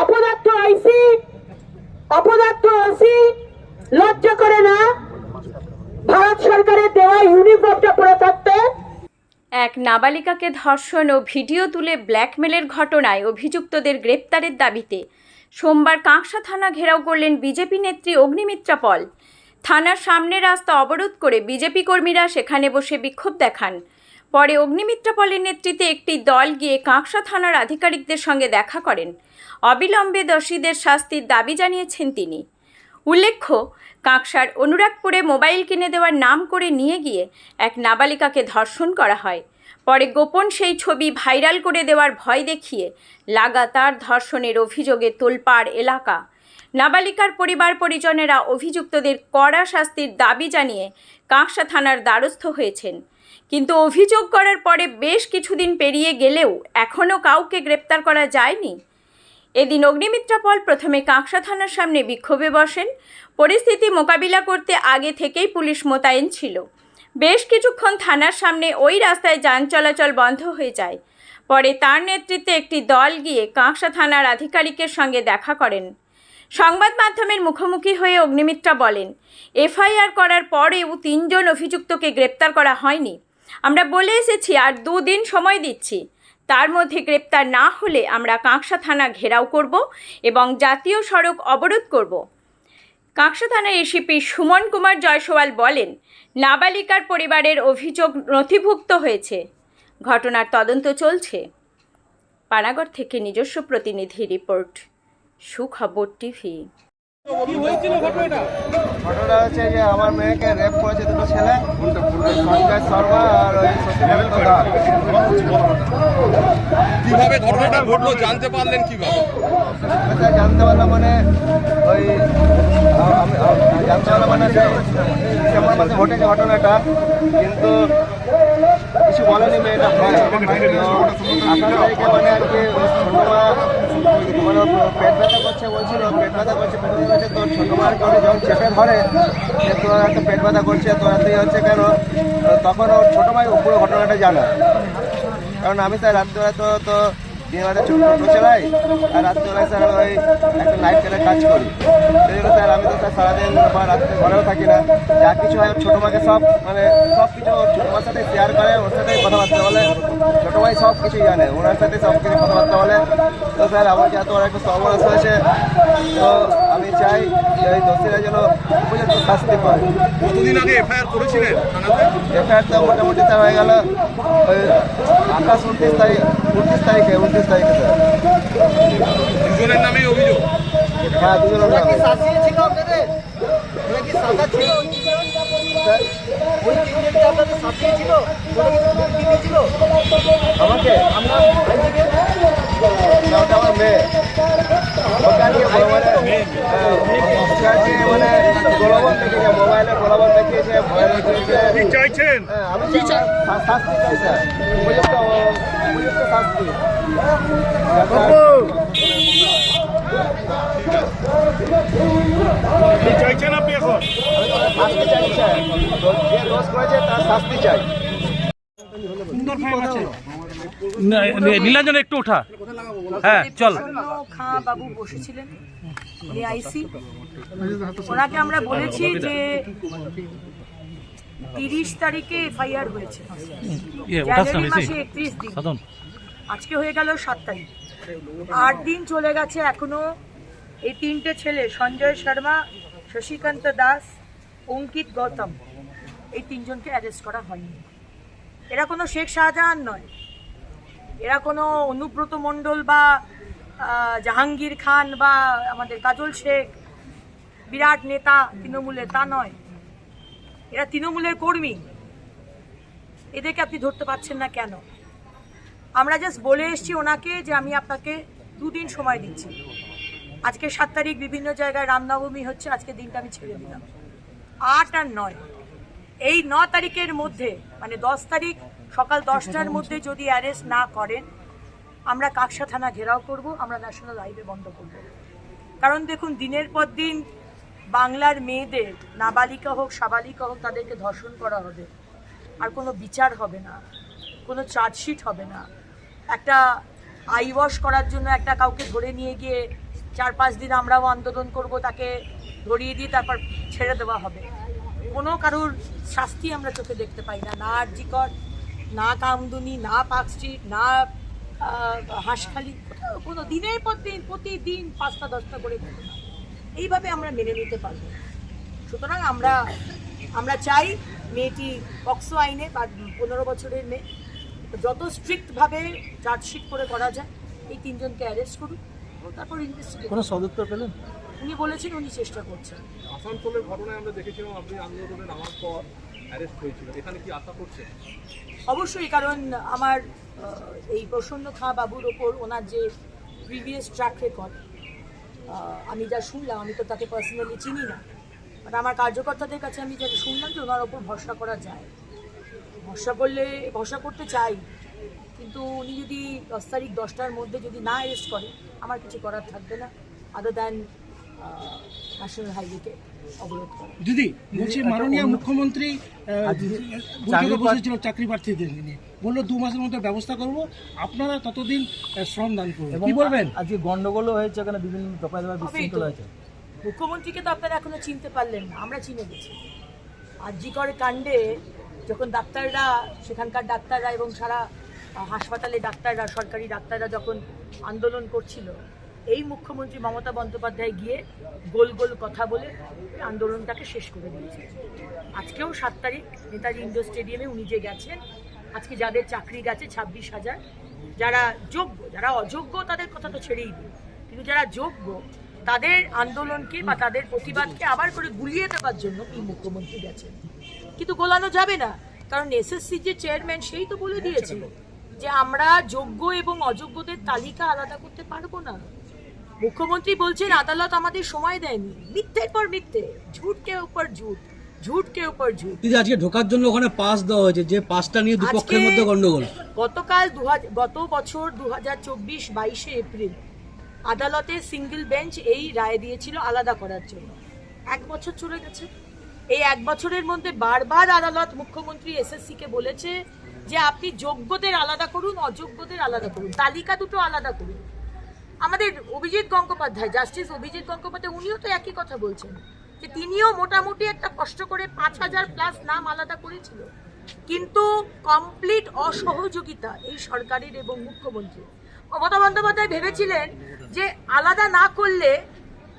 অপদার্থ আইসি, অপদার্থ ওসি, লজ্জা করে না? ভারত সরকারের দেওয়া ইউনিফর্মটা পরে থাকতে? এক নাবালিকাকে ধর্ষণ ও ভিডিও তুলে ব্ল্যাকমেলের ঘটনায় অভিযুক্তদের গ্রেপ্তারের দাবিতে সোমবার কাঁকসা থানা ঘেরাও করলেন বিজেপি নেত্রী অগ্নিমিত্রা পল। থানার সামনে রাস্তা অবরোধ করে বিজেপি কর্মীরা সেখানে বসে বিক্ষোভ দেখান। পরে অগ্নিমিত্রা পলের নেতৃত্বে একটি দল গিয়ে কাঁকসা থানার আধিকারিকদের সঙ্গে দেখা করেন। অবিলম্বে দোষীদের শাস্তির দাবি জানিয়েছেন তিনি। উল্লেখ্য, কাঁকসার অনুরাগপুরে মোবাইল কিনে দেওয়ার নাম করে নিয়ে গিয়ে এক নাবালিকাকে ধর্ষণ করা হয়। পরে গোপন সেই ছবি ভাইরাল করে দেওয়ার ভয় দেখিয়ে লাগাতার ধর্ষণের অভিযোগে তোলপাড় এলাকা। নাবালিকার পরিবার পরিজনেরা অভিযুক্তদের কড়া শাস্তির দাবি জানিয়ে কাঁকসা থানার দ্বারস্থ হয়েছেন। কিন্তু অভিযোগ করার পরে বেশ কিছুদিন পেরিয়ে গেলেও এখনও কাউকে গ্রেপ্তার করা যায়নি। এদিন অগ্নিমিত্রা পল প্রথমে কাঁকসা থানার সামনে বিক্ষোভে বসেন। পরিস্থিতি মোকাবিলা করতে আগে থেকেই পুলিশ মোতায়েন ছিল। বেশ কিছুক্ষণ থানার সামনে ওই রাস্তায় যান চলাচল বন্ধ হয়ে যায়। পরে তার নেতৃত্বে একটি দল গিয়ে কাঁকসা থানার আধিকারিকের সঙ্গে দেখা করেন। সংবাদ মাধ্যমের মুখোমুখি হয়ে অগ্নিমিত্রা বলেন, এফআইআর করার পরেও তিনজন অভিযুক্তকে গ্রেপ্তার করা হয়নি। আমরা বলে এসেছি, আর দুদিন সময় দিচ্ছি। তার মধ্যে গ্রেপ্তার না হলে আমরা কাঁকসা থানা ঘেরাও করব এবং জাতীয় সড়ক অবরোধ করব। কাঁকসা থানার এসিপি সুমন কুমার জয়সওয়াল বলেন, নাবালিকার পরিবারের অভিযোগ নথিভুক্ত হয়েছে। ঘটনার তদন্ত চলছে। পানাগড় থেকে নিজস্ব প্রতিনিধি রিপোর্ট, সুখবর টিভি। ঘটনা হচ্ছে যে আমার মেয়েকে রেপ করেছে দুটো ছেলে ওই সঞ্জয় শর্মা আর ওই কীভাবে ঘটনাটা ঘটলো জানতে পারলেন কীভাবে? এটা জানতে পারলাম মানে ওই জানতে পারলাম মানে ঘটেছে ঘটনাটা কিন্তু কিছু বলেনি মেয়েটা। ভয় মানে আর কি মানে পেট ব্যথা করছে বলছিল পেট ব্যথা করছে পেট ব্যথা করছে তোর ছোটো মা আর কি যখন চেপে ধরে যে তোর এত পেট ব্যথা করছে তোর এত ইয়ে হচ্ছে কেন? তখন ওর ছোটো ভাই পুরো ঘটনাটা জানা। কারণ আমি তো রাত্রিবেলা তো তো দিনবেলা ছোটো চালাই আর রাত্রিবেলায় স্যার ওই একটা নাইট ক্যালে কাজ করি। সেই স্যার আমি তো স্যার বা রাত্রে ঘরেও থাকি না। যা কিছু হয় ছোটো মাকে সব মানে সব কিছু ছোটো মার সাথে শেয়ার করে, ওর সাথে কথাবার্তা বলে। ছোটো ভাই সব কিছুই জানে। ওনার সাথে সব কিছু কথাবার্তা বলে। তো স্যার আমার যেহেতু ওর একটু সর্বনাশ হয়েছে তো আমি চাই যে ওই দোষীরা যেন উপযুক্ত শাস্তি পায়। কতদিন আগে এফআইআর করেছিলেন এফআইআর তো মোটামুটি স্যার হয়ে গেল ওই আকাশ উনত্রিশ তারিখ উনত্রিশ তারিখে উনত্রিশ তারিখে স্যার। দুজনের নামেই অভিযোগ? হ্যাঁ দুজনের নামে ছিল? স্যার, ওই তিনজনকে আপনাদের শাসিয়েছিল ওরা কি ধমকি দিয়েছিল। আমাকে আমরা আমার মেয়ে। মানে হ্যাঁ, মানে দেখিয়েছে মোবাইলে প্রলোভন দেখিয়েছে ভয় দেখিয়েছে চাইছেন? হ্যাঁ আমি শাস্তি চাই উপযুক্ত উপযুক্ত শাস্তি। কি চাইছেন আপনি এখন? শাস্তি চাই স্যার। তো যে দোষ করেছে তার শাস্তি চাই। নীলাঞ্জন একটু ওঠা হ্যাঁ চল। খাঁ বাবু বসেছিলেন উনি আইসি। ওনাকে আমরা বলেছি যে তিরিশ তারিখে এফআইআর হয়েছে। ইয়ে জানুয়ারি মাসে একত্রিশ দিন। আজকে হয়ে গেল সাত তারিখ। আট দিন চলে গেছে এখনও। এই তিনটে ছেলে, সঞ্জয় শর্মা, শশীকান্ত দাস, অঙ্কিত গৌতম, এই তিনজনকে অ্যারেস্ট করা হয়নি। এরা কোনো শেখ শাহজাহান নয়। এরা কোনো অনুব্রত মণ্ডল বা জাহাঙ্গীর খান বা আমাদের কাজল শেখ, বিরাট নেতা, তৃণমূলের, তা নয়। এরা তৃণমূলের কর্মী। এদেরকে আপনি ধরতে পারছেন না কেন? আমরা জাস্ট বলে এসেছি ওনাকে যে আমি আপনাকে দুদিন সময় দিচ্ছি। আজকে সাত তারিখ, বিভিন্ন জায়গায় রামনবমী হচ্ছে, আজকে দিনটা আমি ছেড়ে দিলাম। আট আর নয়। এই ন তারিখের মধ্যে মানে দশ তারিখ, সকাল দশটার মধ্যে যদি অ্যারেস্ট না করেন, আমরা কাকসা থানা ঘেরাও করব, আমরা ন্যাশনাল হাইওয়ে বন্ধ করব। কারণ দেখুন, দিনের পর দিন বাংলার মেয়েদের, নাবালিকা হোক, সাবালিকা হোক, তাদেরকে ধর্ষণ করা হবে। আর কোনো বিচার হবে না, কোনো চার্জশিট হবে না। একটা আই ওয়াশ করার জন্য একটা কাউকে ধরে নিয়ে গিয়ে চার পাঁচ দিন আমরাও আন্দোলন করব, তাকে ধরিয়ে দিয়ে তারপর ছেড়ে দেওয়া হবে। কোনো কারুর শাস্তি আমরা চোখে দেখতে পাই না। না আরজিকর, না কামদুনি, না পার্ক স্ট্রিট, না হাঁসখালি। কোথাও কোনো দিনের পর দিন, প্রতিদিন পাঁচটা, দশটা করে এইভাবে আমরা মেনে নিতে পারব। সুতরাং আমরা আমরা চাই মেয়েটি পক্সো আইনে বা পনেরো বছরের মেয়ে, যত স্ট্রিক্টভাবে চার্জশিট করে করা যায়, এই তিনজনকে অ্যারেস্ট করুন তারপর ইনভেস্টিগেট কোনো সদুত্তর পেলেন? উনি বলেছেন উনি চেষ্টা করছেন। আসানসোলের ঘটনায় আমরা দেখেছিলাম আপনি আন্দোলনে নামার পর অ্যারেস্ট হয়েছিল এখানে কি আশা করছেন? অবশ্যই কারণ আমার এই প্রসন্ন খাঁ বাবুর ওপর ওনার যে প্রিভিয়াস ট্র্যাক রেকর্ড আমি যা শুনলাম আমি তো তাকে পার্সোনালি চিনি না। বাট আমার কার্যকর্তাদের কাছে আমি যেটা শুনলাম যে ওনার ওপর ভরসা করা যায়। ভরসা করলে ভরসা করতে চাই। কিন্তু উনি যদি দশ তারিখ দশটার মধ্যে যদি না অ্যারেস্ট করে আমার কিছু করার থাকবে না আদার দ্যান ন্যাশনাল হাইওয়েকে অবরোধ করা। দিদি বলছি মাননীয় মুখ্যমন্ত্রী বৈঠকে বসেছিল চাকরি প্রার্থীদের নিয়ে। বলল দু মাসের মধ্যে ব্যবস্থা করব আপনারা ততদিন শ্রম দান করবেন কি বলবেন? আজকে গন্ডগোলও হয়েছে এখানে বিভিন্ন দফায় দফায় বিশৃঙ্খলা হয়েছে। মুখ্যমন্ত্রীকে তো আপনারা এখনও চিনতে পারলেন না আমরা চিনে গেছি। আর জি করে কাণ্ডে যখন ডাক্তাররা সেখানকার ডাক্তাররা এবং সারা হাসপাতালে ডাক্তাররা, সরকারি ডাক্তাররা যখন আন্দোলন করছিল, এই মুখ্যমন্ত্রী মমতা বন্দ্যোপাধ্যায় গিয়ে গোল গোল কথা বলে আন্দোলনটাকে শেষ করে দিয়েছে। আজকেও সাত তারিখ, নেতাজি ইন্ডোর স্টেডিয়ামে উনি যে গেছেন, আজকে যাদের চাকরি গেছে ছাব্বিশ হাজার, যারা যোগ্য, যারা অযোগ্য তাদের কথা তো ছেড়েই দিন কিন্তু যারা যোগ্য তাদের আন্দোলনকে বা তাদের প্রতিবাদকে আবার করে গুলিয়ে দেওয়ার জন্য এই মুখ্যমন্ত্রী গেছেন। কিন্তু গোলানো যাবে না, কারণ এসএসসি যে চেয়ারম্যান, সেই তো বলে দিয়েছে যে আমরা যোগ্য এবং অযোগ্যদের তালিকা আলাদা করতে পারব না। মুখ্যমন্ত্রী বলছেন আদালত আমাদের সময় দেয়নি। মিথ্যের পর মিথ্যে ঝুটকে উপর ঝুট ঝুটকে উপর ঝুট। দিদি আজকে ঢোকার জন্য ওখানে পাস দেওয়া হয়েছে যে পাসটা নিয়ে দুপক্ষের মধ্যে গন্ডগোল। গতকাল গত বছর দু হাজার চব্বিশ বাইশে এপ্রিল আদালতে সিঙ্গেল বেঞ্চ এই রায় দিয়েছিল আলাদা করার জন্য। এক বছর চলে গেছে। এই এক বছরের মধ্যে বারবার আদালত মুখ্যমন্ত্রী এসএসসি কে বলেছে যে আপনি যোগ্যদের আলাদা করুন, অযোগ্যদের আলাদা করুন। তালিকা দুটো আলাদা করুন। আমাদের অভিজিৎ গঙ্গোপাধ্যায়, জাস্টিস অভিজিৎ গঙ্গোপাধ্যায়, উনিও তো একই কথা বলছেন যে তিনিও মোটামুটি একটা কষ্ট করে পাঁচ হাজার প্লাস নাম আলাদা করেছিল। কিন্তু কমপ্লিট অসহযোগিতা এই সরকারের এবং মুখ্যমন্ত্রী মমতা বন্দ্যোপাধ্যায় ভেবেছিলেন যে আলাদা না করলে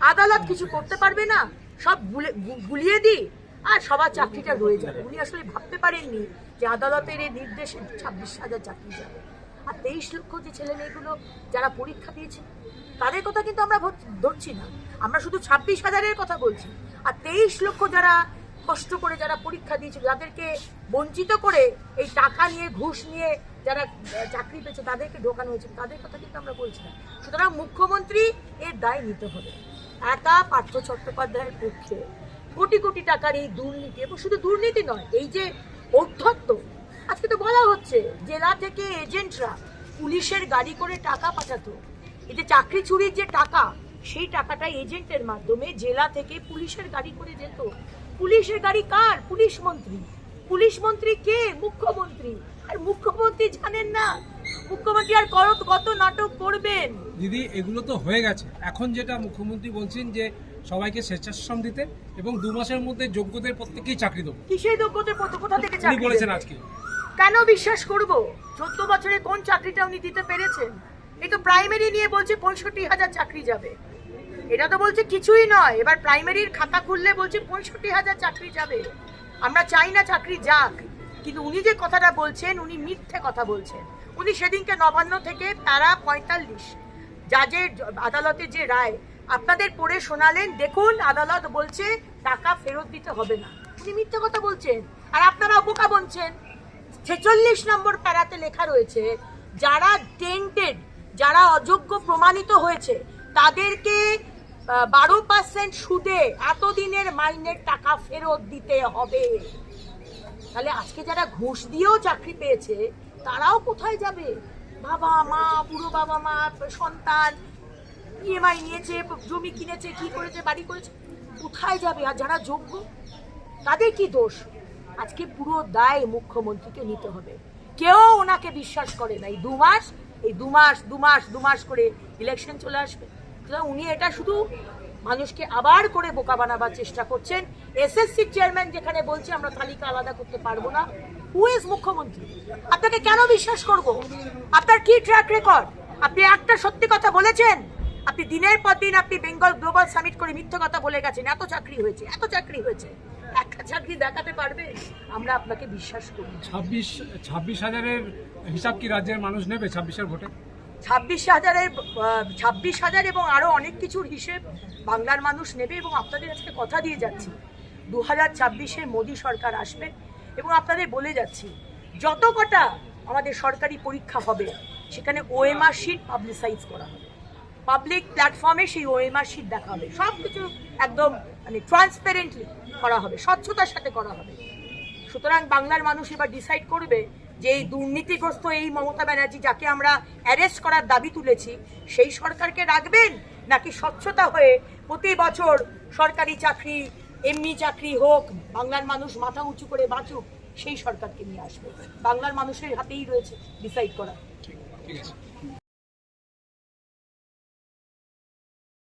আদালত কিছু করতে পারবে না, সব গুলে- গুলিয়ে দিই, আর সবার চাকরিটা রয়ে যাবে। উনি আসলে ভাবতে পারেননি যে আদালতের এই নির্দেশে ছাব্বিশ হাজার চাকরি যাবে। আর তেইশ লক্ষ যে ছেলে মেয়েগুলো যারা পরীক্ষা দিয়েছে, তাদের কথা কিন্তু আমরা ধরছি না। আমরা শুধু ছাব্বিশ হাজারের কথা বলছি। আর তেইশ লক্ষ যারা কষ্ট করে যারা পরীক্ষা দিয়েছিল যাদেরকে বঞ্চিত করে এই টাকা নিয়ে, ঘুষ নিয়ে যারা চাকরি পেয়েছে, তাদেরকে ঢোকানো হয়েছে, তাদের কথা কিন্তু আমরা বলছি না। সুতরাং মুখ্যমন্ত্রী এর দায় নিতে হবে। একা পার্থ চট্টোপাধ্যায়ের পক্ষে কোটি কোটি টাকার এই দুর্নীতি, এবং শুধু দুর্নীতি নয়, এই যে ঔদ্ধত্য আজকে তো বলা হচ্ছে, জেলা থেকে এজেন্টরা পুলিশের গাড়ি করে টাকা পাঠাতো। যে চাকরি চুরির যে টাকা, সেই টাকাটা এজেন্টের মাধ্যমে জেলা থেকে পুলিশের গাড়ি করে যেত। পুলিশের গাড়ি কার? পুলিশ মন্ত্রী। পুলিশ মন্ত্রী কে? মুখ্যমন্ত্রী। আর মুখ্যমন্ত্রী জানেন না। মুখ্যমন্ত্রী আর কত কত নাটক করবেন। দিদি, এগুলো তো হয়ে গেছে। এখন যেটা মুখ্যমন্ত্রী বলছেন যে সবাইকে স্বেচ্ছাশ্রম দিতে এবং দু মাসের মধ্যে যোগ্যদের প্রত্যেকেই চাকরি দেবো। কিসের যোগ্যতার কত কোথা থেকে উনি চাকরি বলেছেন? আজকে। কেন বিশ্বাস করব? চোদ্দ বছরে কোন চাকরিটা উনি দিতে পেরেছেন? এই তো প্রাইমারি নিয়ে বলছে পঁয়ষট্টি হাজার চাকরি যাবে। এটা তো বলছে কিছুই নয়। এবার প্রাইমারির খাতা খুললে বলছে পঁয়ষট্টি হাজার চাকরি যাবে। আমরা চাই না চাকরি যাক। কিন্তু উনি যে কথাটা বলছেন উনি মিথ্যে কথা বলছেন। উনি সেদিনকে নবান্ন থেকে প্যারা পঁয়তাল্লিশ। জাজের আদালতের যে রায় আপনাদের পড়ে শোনালেন, দেখুন, আদালত বলছে টাকা ফেরত দিতে হবে না। তিনি মিথ্যে কথা বলছেন। আর আপনারা বোকা বলছেন। ছেচল্লিশ নম্বর প্যারাতে লেখা রয়েছে, যারা টেন্টেড যারা অযোগ্য প্রমাণিত হয়েছে, তাদেরকে বারো পার্সেন্ট সুদে এতদিনের মাইনের টাকা ফেরত দিতে হবে। তাহলে আজকে যারা ঘুষ দিয়েও চাকরি পেয়েছে, তারাও কোথায় যাবে? বাবা মা, বুড়ো বাবা মা, সন্তান ইএমআই নিয়েছে, জমি কিনেছে, কি করেছে, বাড়ি করেছে, কোথায় যাবে আর যারা যোগ্য, তাদের কি দোষ? আজকে পুরো দায় মুখ্যমন্ত্রীকে নিতে হবে। কেউ ওনাকে বিশ্বাস করে না। এই দু মাস, এই দু মাস দু মাস দু মাস করে ইলেকশন চলে আসবে। উনি এটা শুধু মানুষকে আবার করে বোকা বানাবার চেষ্টা করছেন। এসএসসির চেয়ারম্যান যেখানে বলছে, আমরা তালিকা আলাদা করতে পারব না। হু ইজ মুখ্যমন্ত্রী? আপনাকে কেন বিশ্বাস করব? আপনার কি ট্র্যাক রেকর্ড আপনি একটা সত্যি কথা বলেছেন? আপনি দিনের পর দিন আপনি বেঙ্গল গ্লোবাল সামিট করে মিথ্যে কথা বলে গেছেন এত চাকরি হয়েছে এত চাকরি হয়েছে। একটা চাকরি দেখাতে পারবে? আমরা আপনাকে বিশ্বাস করি। ছাব্বিশ ছাব্বিশ হাজারের হিসাব কি রাজ্যের মানুষ নেবে ছাব্বিশের ভোটে? ছাব্বিশ হাজারের ছাব্বিশ হাজার এবং আরও অনেক কিছুর হিসেব বাংলার মানুষ নেবে এবং আপনাদের আজকে কথা দিয়ে যাচ্ছি। দু হাজার ছাব্বিশে মোদী সরকার আসবে এবং আপনাদের বলে যাচ্ছি যত কটা আমাদের সরকারি পরীক্ষা হবে সেখানে ওএমআর শিট পাবলিসাইজ করা হবে। পাবলিক প্ল্যাটফর্মে সেই ওএমআর শিট দেখা হবে। সব কিছু একদম মানে ট্রান্সপারেন্টলি করা হবে, স্বচ্ছতার সাথে করা হবে। সুতরাং বাংলার মানুষ এবার ডিসাইড করবে যে এই দুর্নীতিগ্রস্ত এই মমতা ব্যানার্জি যাকে আমরা অ্যারেস্ট করার দাবি তুলেছি, সেই সরকারকে রাখবেন? নাকি স্বচ্ছতা হয়ে প্রতি বছর সরকারি চাকরি, এমনি চাকরি হোক, বাংলার মানুষ মাথা উঁচু করে বাঁচুক, সেই সরকারকে নিয়ে আসবে। বাংলার মানুষের হাতেই রয়েছে ডিসাইড করা। ঠিক আছে।